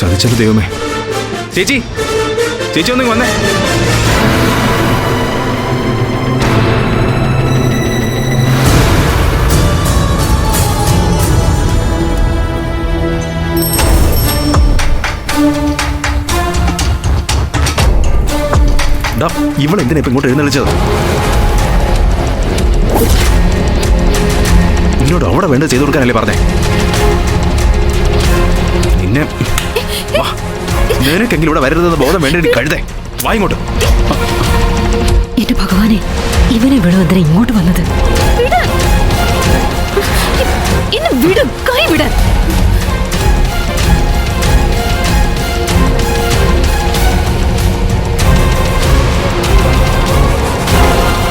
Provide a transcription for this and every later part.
ചതിച്ചത് ദൈവമേ. ചേച്ചി ചേച്ചി ഒന്നും വന്നേ. ഇവൾ എന്തിനാ ഇപ്പൊ ഇങ്ങോട്ട് എഴുന്നള്ളിച്ചത്? നിന്നോട് അവിടെ വേണ്ടത് ചെയ്തു കൊടുക്കാനല്ലേ പറഞ്ഞേ? നിന്നെ വാ. നിനക്കെങ്കിലും ഇവിടെ വരരുതെന്ന് ബോധം വേണ്ടി കഴുതേ. വായിങ്ങോട്ട് എന്റെ ഭഗവാനെ ഇവനെ ഇവിടെ ഇങ്ങോട്ട് വന്നത്? എന്നെ വിട് കൈ വിട്.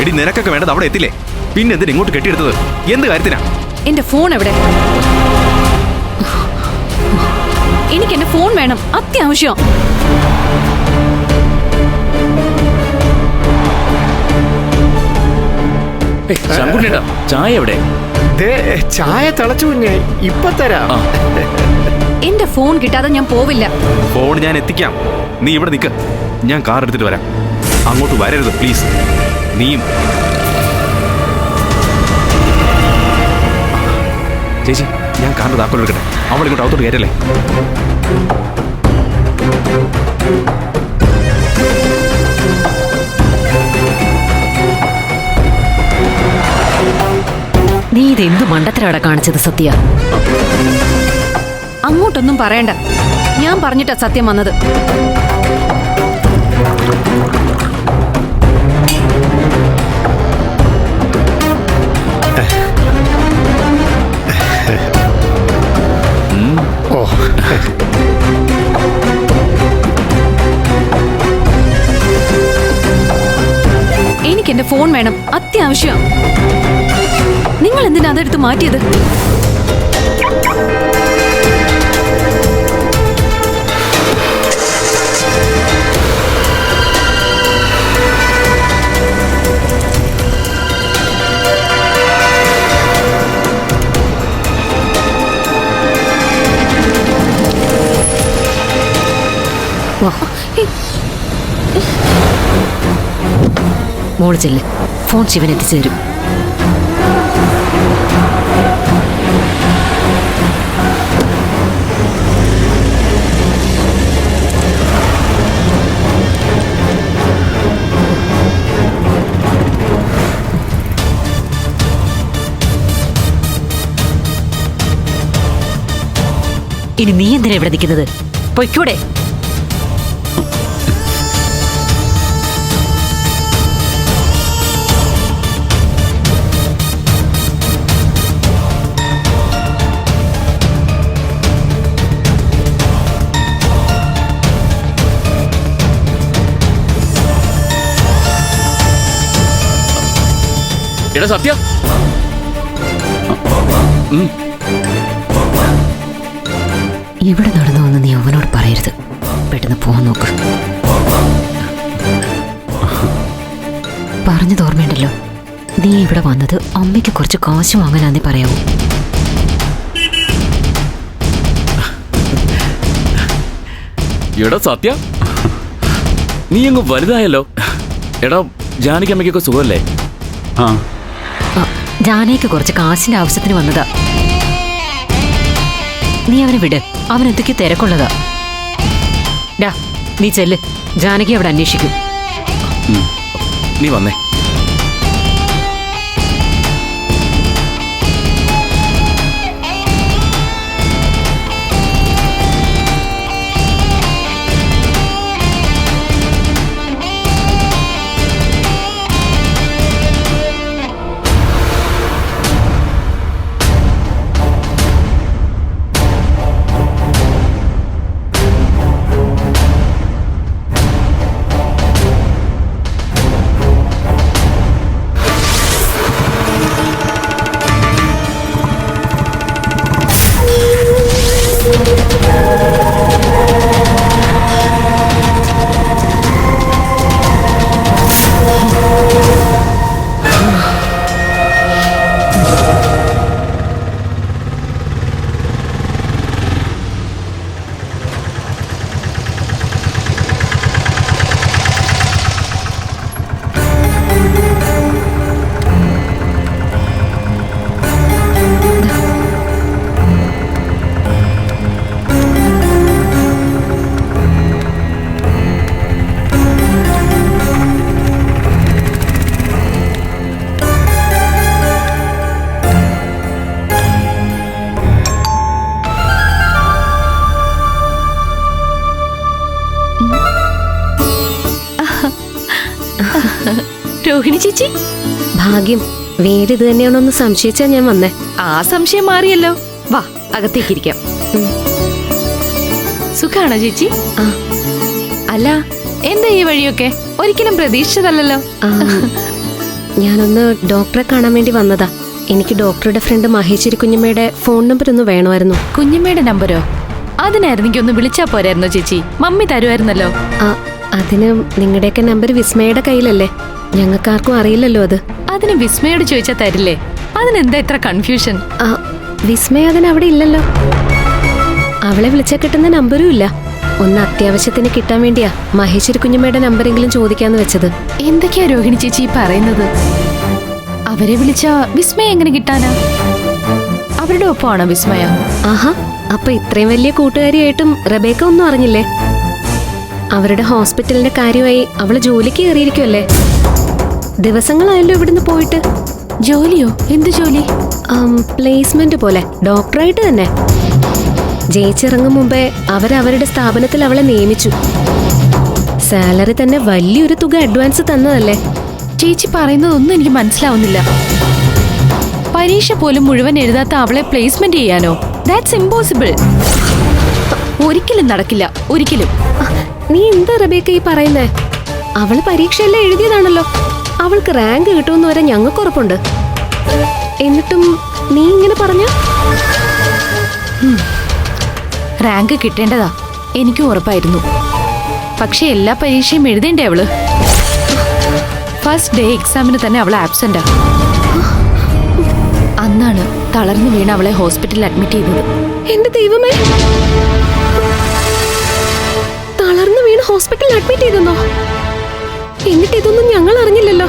എടി നിനക്കൊക്കെ വേണ്ടത് അവിടെ എത്തില്ലേ? പിന്നെ എന്തിനാ ഇങ്ങോട്ട് കെട്ടിയെടുത്തത്? എന്ത് കാര്യത്തിനാ? എന്റെ ഫോൺ എവിടെ? എനിക്ക് എന്റെ ഫോൺ വേണം. അത്യാവശ്യം. ശങ്കുണ്ണേട്ടാ ചായ എവിടെ? ദേ, ചായ തിളച്ചു കുഞ്ഞെ ഇപ്പൊ തരാം. എന്റെ ഫോൺ കിട്ടാതെ ഞാൻ പോവില്ല. ഫോൺ ഞാൻ എത്തിക്കാം. നീ ഇവിടെ നിൽക്ക ഞാൻ കാർ എടുത്തിട്ട് വരാം. അങ്ങോട്ട് വരരുത് പ്ലീസ്. നീയും. ചേച്ചി ഞാൻ കാറിന്റെ താക്കോൽ എടുക്കട്ടെ. അവൾ ഇങ്ങോട്ട് അകത്തോട്ട് കയറ്റല്ലേ? നീ ഇത് എന്ത് മണ്ടത്തരവിടെ കാണിച്ചത് സത്യ? അങ്ങോട്ടൊന്നും പറയണ്ട. ഞാൻ പറഞ്ഞിട്ടാ സത്യം വന്നത്. എനിക്ക് എന്റെ ഫോൺ വേണം. അത്യാവശ്യം. നിങ്ങൾ എന്തിനാ അതെടുത്ത് മാറ്റിയത്? മോൾ ചെല്ല്. ഫോൺ ശിവൻ എത്തിച്ചു തരും ഇനി നീ എന്തിനാ ഇവിടെ നിൽക്കുന്നത്? പൊയ്ക്കൂടെ? എടാ സത്യ. ഇവിടെ നടന്നു വന്ന് നീ അവനോട് പറയരുത്. പെട്ടെന്ന് പോവാൻ നോക്ക്. പറഞ്ഞത് ഓർമ്മയുണ്ടല്ലോ. നീ ഇവിടെ വന്നത് അമ്മയ്ക്ക് കുറച്ച് കാശ് വാങ്ങാനാന്നേ പറയാവൂ. എടാ സത്യ. നീ അങ്ങ് വലുതായല്ലോ. എടാ ജാനകിയമ്മയ്ക്കൊക്കെ സുഖമല്ലേ? ആ ആ, ജാനയ്ക്ക് കുറച്ച് കാശിന്റെ ആവശ്യത്തിന് വന്നതാ. നീ അവനെ വിട്. അവൻ എന്തൊക്കെ തിരക്കുള്ളതാ. നീ ചെല്ല്. ജാനകി അവിടെ അന്വേഷിക്കും. നീ വന്നേ. രോഹിണി ചേച്ചി? ഭാഗ്യം. വേറെ ഇത് തന്നെയാണോന്ന് സംശയിച്ചാ ഞാൻ വന്നേ. ആ സംശയം മാറിയല്ലോ. വാ അകത്തേക്കിരിക്കാം സുഖാണോ ചേച്ചി? ആ. അല്ല എന്താ ഈ വഴിയൊക്കെ? ഒരിക്കലും പ്രതീക്ഷിച്ചതല്ലല്ലോ. ആ, ഞാനൊന്ന് ഡോക്ടറെ കാണാൻ വേണ്ടി വന്നതാ. എനിക്ക് ഡോക്ടറുടെ ഫ്രണ്ട് മഹേശ്വരി കുഞ്ഞമ്മയുടെ ഫോൺ നമ്പർ ഒന്ന് വേണമായിരുന്നു. കുഞ്ഞമ്മയുടെ നമ്പരോ? അതിനായിരുന്നെങ്കിൽ ഒന്ന് വിളിച്ചാ പോരായിരുന്നോ ചേച്ചി? മമ്മി തരുമായിരുന്നല്ലോ. അതിന് നിങ്ങളുടെയൊക്കെ നമ്പർ വിസ്മയുടെ കയ്യിലല്ലേ? ഞങ്ങൾക്കാർക്കും അറിയില്ലല്ലോ അത്. അതിന് വിസ്മയോട് ചോദിച്ചാൽ തരില്ലേ? അതിനെന്താ ഇത്ര കൺഫ്യൂഷൻ ആ വിസ്മയ അതിന് അവിടെ ഇല്ലല്ലോ. അവളെ വിളിച്ചാൽ കിട്ടുന്ന നമ്പരും ഇല്ല. ഒന്ന് അത്യാവശ്യത്തിന് കിട്ടാൻ വേണ്ടിയാ മഹേശ്വരി കുഞ്ഞമ്മയുടെ നമ്പറെങ്കിലും ചോദിക്കാന്ന് വെച്ചത്. എന്തൊക്കെയാ രോഹിണി ചേച്ചി പറയുന്നത്? അവരെ വിളിച്ച വിസ്മയ എങ്ങനെ കിട്ടാനാ? അവരുടെ ഒപ്പമാണോ വിസ്മയ? ആഹാ അപ്പൊ ഇത്രയും വലിയ കൂട്ടുകാരിയായിട്ടും റബേക്ക ഒന്നും അറിഞ്ഞില്ലേ? അവരുടെ ഹോസ്പിറ്റലിന്റെ കാര്യമായി അവൾ ജോലിക്ക് കയറിയിരിക്കുമല്ലേ ദിവസങ്ങളായല്ലോ ഇവിടുന്ന് പോയിട്ട്. ജോലിയോ? എന്ത് ജോലി? പ്ലേസ്മെന്റ് പോലെ. ഡോക്ടറായിട്ട് തന്നെ. ജയിച്ചിറങ്ങും മുമ്പേ അവരവരുടെ സ്ഥാപനത്തിൽ അവളെ നിയമിച്ചു. സാലറി തന്നെ വലിയൊരു തുക അഡ്വാൻസ് തന്നതല്ലേ? ചേച്ചി പറയുന്നതൊന്നും എനിക്ക് മനസ്സിലാവുന്നില്ല. പരീക്ഷ പോലും മുഴുവൻ എഴുതാത്ത അവളെ പ്ലേസ്മെന്റ് ചെയ്യാനോ? ദാറ്റ്സ് ഇമ്പോസിബിൾ ഒരിക്കലും നടക്കില്ല. ഒരിക്കലും. നീ എന്താ റബേക്ക ഈ പറയുന്നേ? അവൾ പരീക്ഷയെല്ലാം എഴുതിയതാണല്ലോ. അവൾക്ക് റാങ്ക് കിട്ടുമെന്ന് വരെ ഞങ്ങൾക്ക് ഉറപ്പുണ്ട്. എന്നിട്ടും നീ ഇങ്ങനെ പറഞ്ഞ? റാങ്ക് കിട്ടേണ്ടതാ. എനിക്കും ഉറപ്പായിരുന്നു. പക്ഷെ എല്ലാ പരീക്ഷയും എഴുതേണ്ടേ അവൾ? ഫസ്റ്റ് ഡേ എക്സാമിന് തന്നെ അവൾ ആബ്സെന്റാ അന്നാണ് തളർന്നു വീണ അവളെ ഹോസ്പിറ്റലിൽ അഡ്മിറ്റ് ചെയ്തത്. എന്റെ ദൈവമേ. ഹോസ്പിറ്റലിൽ അഡ്മിറ്റ് ചെയ്തെന്നോ? എന്നിട്ട് ഇതൊന്നും ഞങ്ങൾ അറിഞ്ഞില്ലല്ലോ.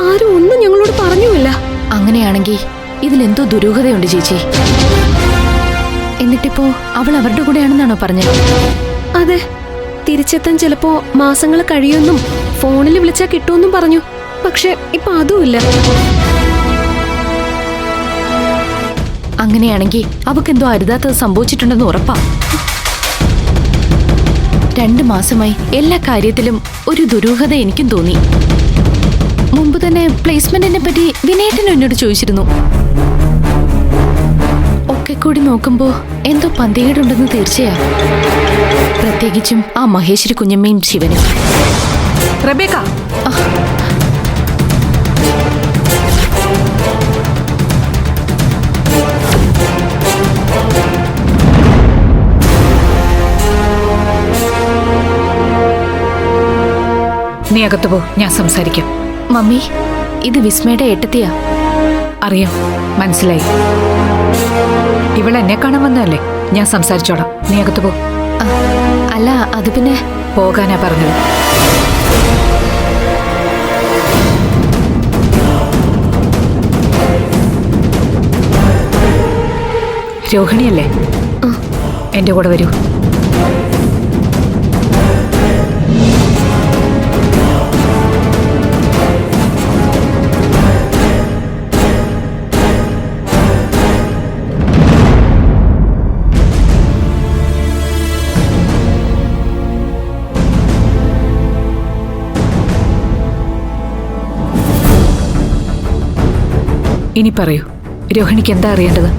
ആരും ഒന്നും ഞങ്ങളോട് പറഞ്ഞുമില്ല. അങ്ങനെയാണെങ്കിൽ ഇതിലെന്തോ ദുരൂഹതയുണ്ട് ചേച്ചി. എന്നിട്ടിപ്പോ അവൾ അവരുടെ കൂടെയാണെന്നാണോ പറഞ്ഞത്? അതെ. തിരിച്ചെത്താൻ ചിലപ്പോ മാസങ്ങൾ കഴിയുമെന്നും ഫോണിൽ വിളിച്ചാൽ കിട്ടുമെന്നും പറഞ്ഞു. പക്ഷെ ഇപ്പൊ അതുമില്ല. അങ്ങനെയാണെങ്കിൽ അവക്കെന്തോ അരുതാത്തത് സംഭവിച്ചിട്ടുണ്ടെന്ന് ഉറപ്പാ. രണ്ട് മാസമായി എല്ലാ കാര്യത്തിലും ഒരു ദുരൂഹത എനിക്കും തോന്നി. മുമ്പ് തന്നെ പ്ലേസ്മെന്റിനെ പറ്റി വിനേട്ടൻ എന്നോട് ചോദിച്ചിരുന്നു. ഒക്കെ കൂടി നോക്കുമ്പോ എന്തോ പന്തേടുണ്ടെന്ന് തീർച്ചയാ. പ്രത്യേകിച്ചും ആ മഹേശ്വരി കുഞ്ഞമ്മയും ശിവനും. നീ അകത്ത് പോ ഞാൻ സംസാരിക്കാം. മമ്മി ഇത് വിസ്മയുടെ ഏട്ടത്തിയാ. അറിയാം മനസ്സിലായി. ഇവൾ എന്നെ കാണാൻ വന്നതല്ലേ? ഞാൻ സംസാരിച്ചോളാം. നീ അകത്ത് പോ. അല്ല അത് പിന്നെ? പോകാനാ പറഞ്ഞത്. രോഹിണിയല്ലേ? എന്റെ കൂടെ വരൂ. ഇനി പറയൂ. രോഹിണിക്ക് എന്താ അറിയേണ്ടത്?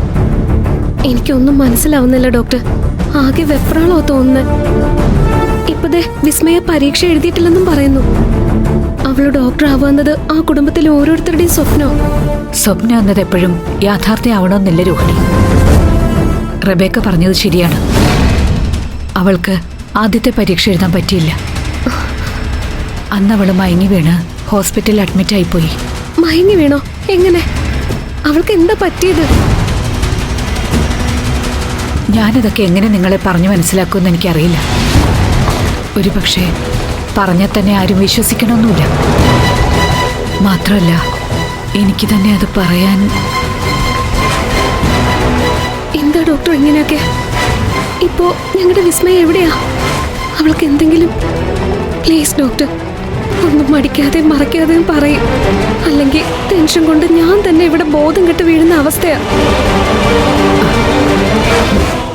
എനിക്കൊന്നും മനസ്സിലാവുന്നില്ല ഡോക്ടർ. ആകെ വെപ്രാളോ തോന്നുന്നത് ഇപ്പതേ വിസ്മയ പരീക്ഷ എഴുതിയിട്ടില്ലെന്നും പറയുന്നു. അവൾ ഡോക്ടർ ആവുന്നത് ആ കുടുംബത്തിലെ ഓരോരുത്തരുടെയും സ്വപ്നോ സ്വപ്നം എന്നത് എപ്പോഴും യാഥാർത്ഥ്യമാവണമെന്നില്ല രോഹിണി. റബേക്ക പറഞ്ഞത് ശരിയാണ്. അവൾക്ക് ആദ്യത്തെ പരീക്ഷ എഴുതാൻ പറ്റിയില്ല. അന്ന് അവൾ മയങ്ങി വീണ് ഹോസ്പിറ്റലിൽ അഡ്മിറ്റ് ആയിപ്പോയി മയങ്ങി വീണോ? എങ്ങനെ? അവൾക്ക് എന്താ പറ്റിയത്? ഞാനിതൊക്കെ എങ്ങനെ നിങ്ങളെ പറഞ്ഞു മനസ്സിലാക്കുമെന്ന് എനിക്കറിയില്ല. ഒരു പക്ഷേ പറഞ്ഞാൽ തന്നെ ആരും വിശ്വസിക്കണമെന്നില്ല മാത്രമല്ല എനിക്ക് തന്നെ അത് പറയാൻ എന്താ ഡോക്ടർ ഇങ്ങനെയൊക്കെ? ഇപ്പോ ഞങ്ങളുടെ വിസ്മയ എവിടെയാ? അവൾക്ക് എന്തെങ്കിലും പ്ലീസ് ഡോക്ടർ. ഒന്നും മടിക്കാതെ മറയ്ക്കാതെയും പറയും. അല്ലെങ്കിൽ ടെൻഷൻ കൊണ്ട് ഞാൻ തന്നെ ഇവിടെ ബോധം കെട്ട് വീഴുന്ന അവസ്ഥയാ.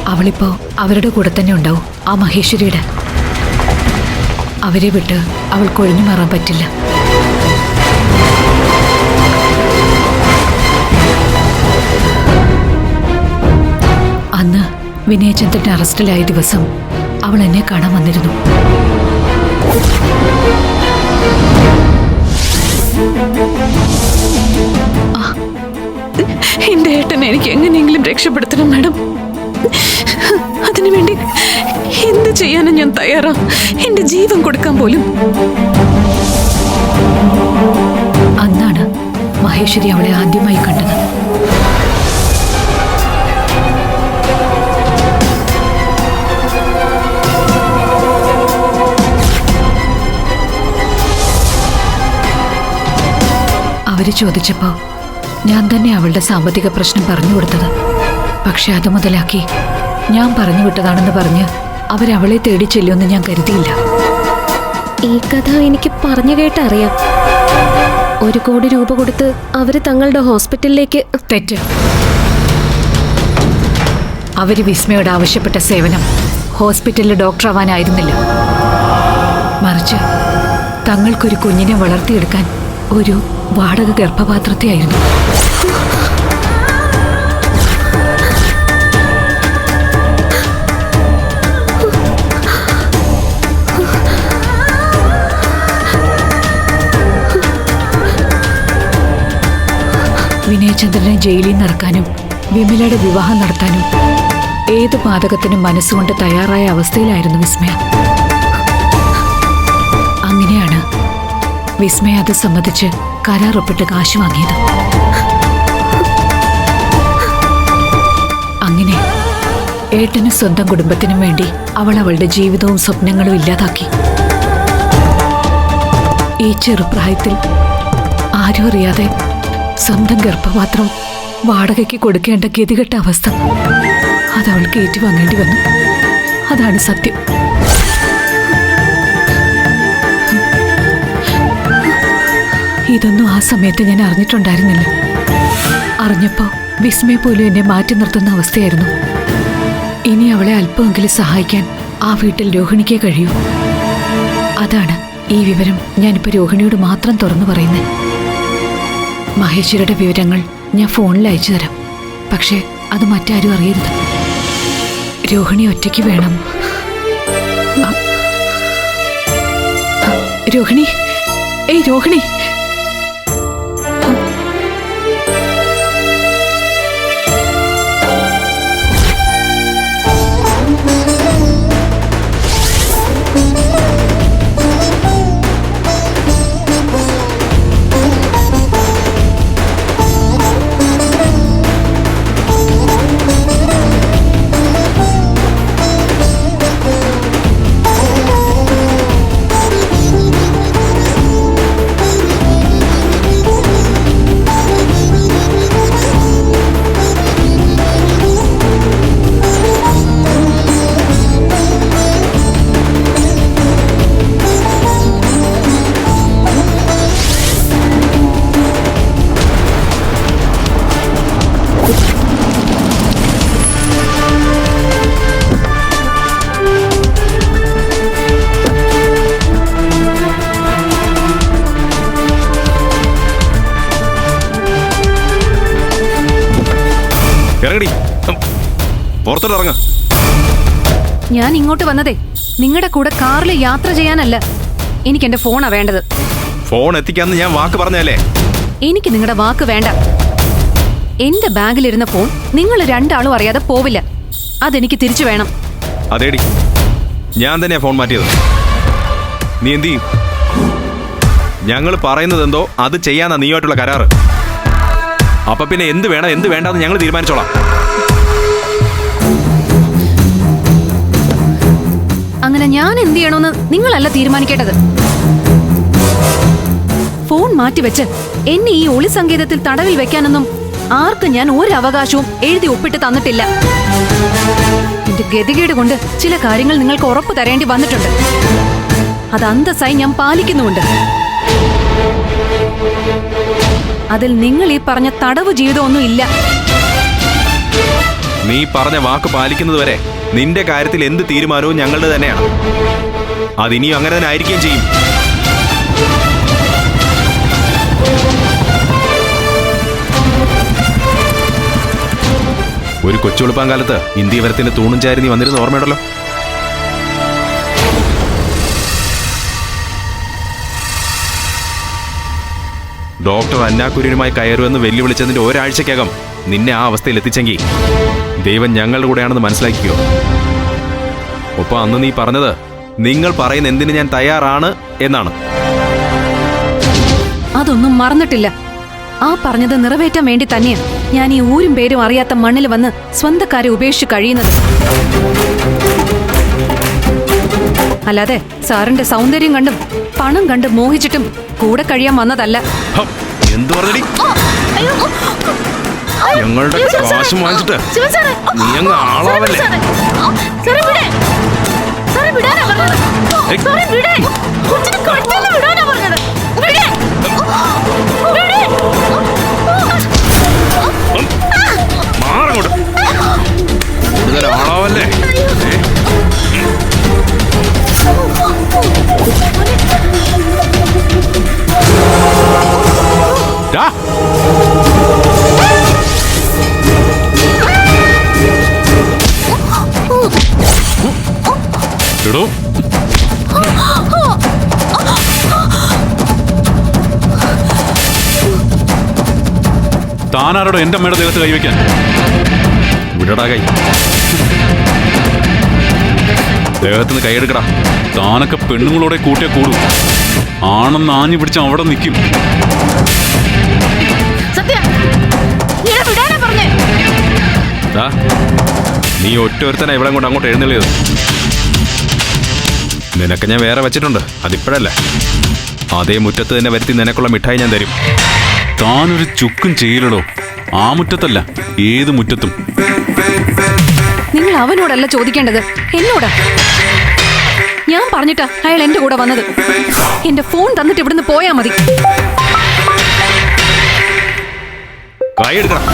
അവളിപ്പോ അവരുടെ കൂടെ തന്നെ ഉണ്ടാവും ആ മഹേശ്വരിയുടെ. അവരെ വിട്ട് അവൾക്ക് ഒഴിഞ്ഞു മാറാൻ പറ്റില്ല. അന്ന് വിനയചന്ദ്രൻ അറസ്റ്റിലായ ദിവസം അവൾ എന്നെ കാണാൻ വന്നിരുന്നു. എന്റെ ഏട്ടനെ എനിക്ക് എങ്ങനെയെങ്കിലും രക്ഷപ്പെടുത്തണം മാഡം. അതിനുവേണ്ടി എന്ത് ചെയ്യാനും ഞാൻ തയ്യാറാ. എന്റെ ജീവൻ കൊടുക്കാൻ പോലും. അന്നാണ് മഹേശ്വരി അവളെ ആദ്യമായി കണ്ടത്. അവർ ചോദിച്ചപ്പോ ഞാൻ തന്നെ അവളുടെ സാമ്പത്തിക പ്രശ്നം പറഞ്ഞു കൊടുത്തത്. പക്ഷെ അത് മുതലാക്കി ഞാൻ പറഞ്ഞു വിട്ടതാണെന്ന് പറഞ്ഞ് അവരവളെ തേടി ചെല്ലുമെന്ന് ഞാൻ കരുതിയില്ല. ഈ കഥ എനിക്ക് പറഞ്ഞു കേട്ടറിയാം. ഒരു കോടി രൂപ കൊടുത്ത് അവർ തങ്ങളുടെ ഹോസ്പിറ്റലിലേക്ക് തെറ്റ്. അവർ വിസ്മയോട് ആവശ്യപ്പെട്ട സേവനം ഹോസ്പിറ്റലിൽ ഡോക്ടർ ഡോക്ടറാവാനായിരുന്നില്ല. മറിച്ച് തങ്ങൾക്കൊരു കുഞ്ഞിനെ വളർത്തിയെടുക്കാൻ ഒരു വാടക ഗർഭപാത്രത്തെയായിരുന്നു. വിനയചന്ദ്രനെ ജയിലിൽ നിന്ന് ഇറക്കാനും വിമലയുടെ വിവാഹം നടത്താനും ഏത് പാതകത്തിനും മനസ്സുകൊണ്ട് തയ്യാറായ അവസ്ഥയിലായിരുന്നു വിസ്മയ. അങ്ങനെയാണ് വിസ്മയ അത് കരാറൊപ്പിട്ട് കാശ് വാങ്ങിയത്. അങ്ങനെ ഏട്ടനും സ്വന്തം കുടുംബത്തിനും വേണ്ടി അവൾ അവളുടെ ജീവിതവും സ്വപ്നങ്ങളും ഇല്ലാതാക്കി. ഈ ചെറുപ്രായത്തിൽ ആരും അറിയാതെ സ്വന്തം ഗർഭപാത്രം വാടകയ്ക്ക് കൊടുക്കേണ്ട ഗതികെട്ട അവസ്ഥ അത് അവൾക്ക് ഏറ്റുവാങ്ങേണ്ടി വന്നു. അതാണ് സത്യം. ആ സമയത്ത് ഞാൻ അറിഞ്ഞിട്ടുണ്ടായിരുന്നില്ല. അറിഞ്ഞപ്പോ വിസ്മയ പോലും എന്നെ മാറ്റി നിർത്തുന്ന അവസ്ഥയായിരുന്നു. ഇനി അവളെ അല്പമെങ്കിലും സഹായിക്കാൻ ആ വീട്ടിൽ രോഹിണിക്കേ കഴിയൂ. അതാണ് ഈ വിവരം ഞാനിപ്പോ രോഹിണിയോട് മാത്രം തുറന്നു പറയുന്നത് മഹേശ്വരിയുടെ വിവരങ്ങൾ ഞാൻ ഫോണിൽ അയച്ചു തരാം. പക്ഷേ അത് മറ്റാരും അറിയരുത്. രോഹിണി ഒറ്റയ്ക്ക് വേണം. രോഹിണി. ഏയ് രോഹിണി. പുറത്തോട്ട് ഇറങ്ങ. ഞാൻ ഇങ്ങോട്ട് വന്നതേ നിങ്ങളുടെ കൂടെ കാറിൽ യാത്ര ചെയ്യാനല്ല. എനിക്ക് എന്റെ ഫോണാ വേണ്ടത്. ഫോൺ എത്തിക്കാന്ന് ഞാൻ വാക്ക് പറഞ്ഞല്ലേ എനിക്ക് നിങ്ങളുടെ വാക്ക് വേണ്ട. എന്റെ ബാഗിലിരുന്ന ഫോൺ നിങ്ങൾ രണ്ടാളും അറിയാതെ പോവില്ല. അതെനിക്ക് തിരിച്ചു വേണം. അതേടി. ഞാൻ തന്നെയാ ഫോൺ മാറ്റിയത്. നീ എന്ത് ചെയ്യും? ഞങ്ങൾ പറയുന്നത് എന്തോ അത് ചെയ്യാനാ നീയുമായിട്ടുള്ള കരാറ്. അപ്പൊ പിന്നെ എന്ത് വേണം എന്ത് വേണ്ടെന്ന് ഞങ്ങൾ തീരുമാനിച്ചോളാം. അങ്ങനെ ഞാൻ എന്ത് ചെയ്യണമെന്ന് നിങ്ങളല്ല തീരുമാനിക്കേണ്ടത്. ഫോൺ മാറ്റിവെച്ച് എന്നെ ഈ ഒളി സംഗീതത്തിൽ തടവിൽ വെക്കാനൊന്നും ആർക്കും ഞാൻ ഒരവകാശവും എഴുതി ഒപ്പിട്ട് തന്നിട്ടില്ല. എന്റെ ഗതികേട് കൊണ്ട് ചില കാര്യങ്ങൾ നിങ്ങൾക്ക് ഉറപ്പ് തരേണ്ടി വന്നിട്ടുണ്ട്. അത് അന്തസ്സായി ഞാൻ പാലിക്കുന്നുമുണ്ട്. അതിൽ നിങ്ങൾ ഈ പറഞ്ഞ തടവ് ജീവിതമൊന്നും ഇല്ല. നീ പറഞ്ഞ വാക്ക് പാലിക്കുന്നത് വരെ നിന്റെ കാര്യത്തിൽ എന്ത് തീരുമാനവും ഞങ്ങളുടെ തന്നെയാണ്. അതിനിയും അങ്ങനെ തന്നെ ആയിരിക്കുകയും ചെയ്യും. ഒരു കൊച്ചുളുപ്പാൻ കാലത്ത് ഇന്ത്യ വരത്തിന്റെ തൂണും ചാരി നീ വന്നിരുന്ന ഓർമ്മയുണ്ടല്ലോ? ഡോക്ടർ അന്നാക്കുര്യനുമായി കയറുമെന്ന് വെല്ലുവിളിച്ചതിന്റെ ഒരാഴ്ചക്കകം നിന്നെ ആ അവസ്ഥയിൽ എത്തിച്ചെങ്കിൽ ദൈവം ഞങ്ങളുടെ കൂടെയാണെന്ന് മനസ്സിലാക്കിയോ ഒപ്പം അന്ന് നീ പറഞ്ഞത് നിങ്ങൾ പറയുന്ന എന്തിന് ഞാൻ തയ്യാറാണ് എന്നാണ്. അതൊന്നും മറന്നിട്ടില്ല. ആ പറഞ്ഞത് നിറവേറ്റാൻ വേണ്ടി തന്നെയാ ഞാൻ ഈ ഊരും പേരും അറിയാത്ത മണ്ണിൽ വന്ന് സ്വന്തക്കാരെ ഉപേക്ഷിച്ച് കഴിയുന്നത്. അല്ലാതെ സാറിന്റെ സൗന്ദര്യം കണ്ടും പണം കണ്ട് മോഹിച്ചിട്ടും കൂടെ കഴിയാൻ വന്നതല്ല. എന്തു പറഞ്ഞു ഞങ്ങളുടെ കാശ് വാങ്ങിച്ചിട്ട് നീ അങ്ങ് ആളാവല്ലേ? ഏയ്, മാറങ്ങോട്ട് എടോ താനാരോടോ എന്റെ അമ്മയുടെ ദേഹത്ത് കൈവയ്ക്കാൻ? വിടടാ കൈ. ദേഹത്തുനിന്ന് കൈയെടുക്കടാ. താനൊക്കെ പെണ്ണുങ്ങളോടെ കൂട്ടിയ കൂടും. ആണെന്ന് ആഞ്ഞു പിടിച്ച് അവിടെ നിൽക്കും നീ ഒറ്റ ഒരുത്തനാ ഇവിടെ കൊണ്ട് അങ്ങോട്ട് എഴുന്നള്ളിയത്. നിനക്ക് ഞാൻ വേറെ വെച്ചിട്ടുണ്ട്. അതിപ്പോഴല്ലേ? അതേ മുറ്റത്ത് തന്നെ വരുത്തി നിനക്കുള്ള മിഠായി ഞാൻ തരും. താനൊരു ചുക്കും ചെയ്യലടോ. ആ മുറ്റത്തല്ല ഏത് മുറ്റത്തും. നിങ്ങൾ അവനോടല്ല ചോദിക്കേണ്ടത് എന്നോടാ? ഞാൻ പറഞ്ഞിട്ടാ അയാൾ എന്റെ കൂടെ വന്നത്. എന്റെ ഫോൺ തന്നിട്ട് ഇവിടുന്ന് പോയാ മതി. കൈ എടുക്കണം.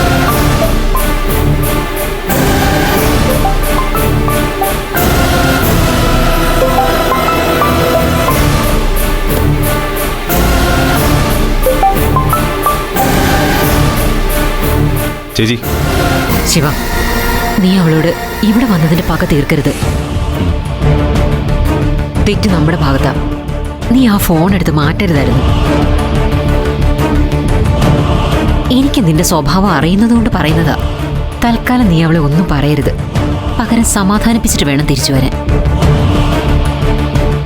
ചേച്ചി. ശിവ നീ അവളോട് ഇവിടെ വന്നതിന്റെ പക തീർക്കരുത്. തെറ്റ് നമ്മുടെ ഭാഗത്താ. നീ ആ ഫോൺ എടുത്ത് മാറ്റരുതായിരുന്നു. എനിക്ക് നിന്റെ സ്വഭാവം അറിയുന്നതുകൊണ്ട് പറയുന്നതാ. തൽക്കാലം നീ അവളെ ഒന്നും പറയരുത്. പകരം സമാധാനിപ്പിച്ചിട്ട് വേണം തിരിച്ചു വരാൻ.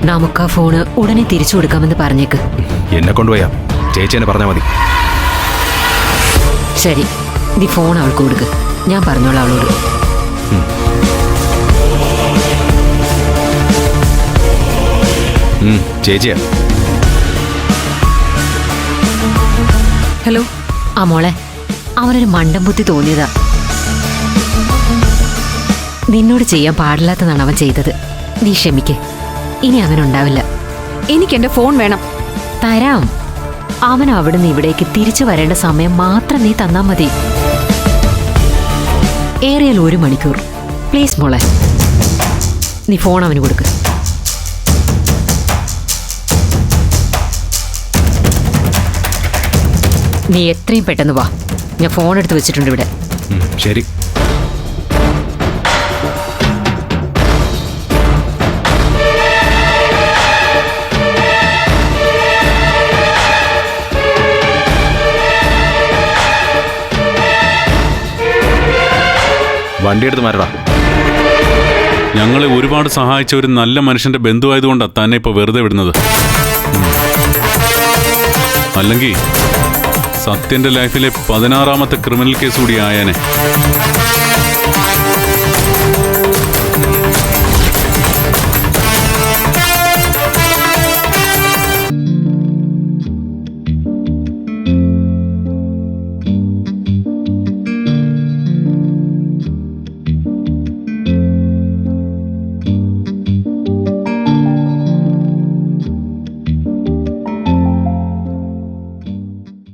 നമുക്ക് ആ ഫോണ് ഉടനെ തിരിച്ചു കൊടുക്കാമെന്ന് പറഞ്ഞേക്ക്. എന്നെ കൊണ്ടുപോയാ. ചേച്ചി എന്നെ പറഞ്ഞാൽ മതി. ശരി. നീ ഫോൺ അവൾക്ക് കൊടുക്ക്. ഞാൻ പറഞ്ഞോളാം അവളോട്. ചേച്ചിയാ. ഹലോ ആ മോളെ. അവനൊരു മണ്ടം ബുദ്ധി തോന്നിയതാ. നിന്നോട് ചെയ്യാൻ പാടില്ലാത്തതാണ് അവൻ ചെയ്തത്. നീ ക്ഷമിക്ക്. ഇനി അങ്ങനെ ഉണ്ടാവില്ല. എനിക്ക് എന്റെ ഫോൺ വേണം. തരാം. അവൻ അവിടുന്ന് ഇവിടേക്ക് തിരിച്ചു വരേണ്ട സമയം മാത്രം നീ തന്നാൽ മതി. ഏറിയാൽ ഒരു മണിക്കൂർ. പ്ലീസ് മോളെ നീ ഫോൺ അവന് കൊടുക്ക്. നീ എത്രയും പെട്ടെന്ന് വാ. ഞാൻ ഫോൺ എടുത്ത് വെച്ചിട്ടുണ്ട് ഇവിടെ. ശരി. വണ്ടി എടുത്ത് മാറടാ ഞങ്ങളെ ഒരുപാട് സഹായിച്ച ഒരു നല്ല മനുഷ്യന്റെ ബന്ധുവായതുകൊണ്ടാണ് തന്നെ ഇപ്പൊ വെറുതെ വിടുന്നത്. അല്ലെങ്കിൽ സത്യന്റെ ലൈഫിലെ പതിനാറാമത്തെ ക്രിമിനൽ കേസ് കൂടി ആയേനെ.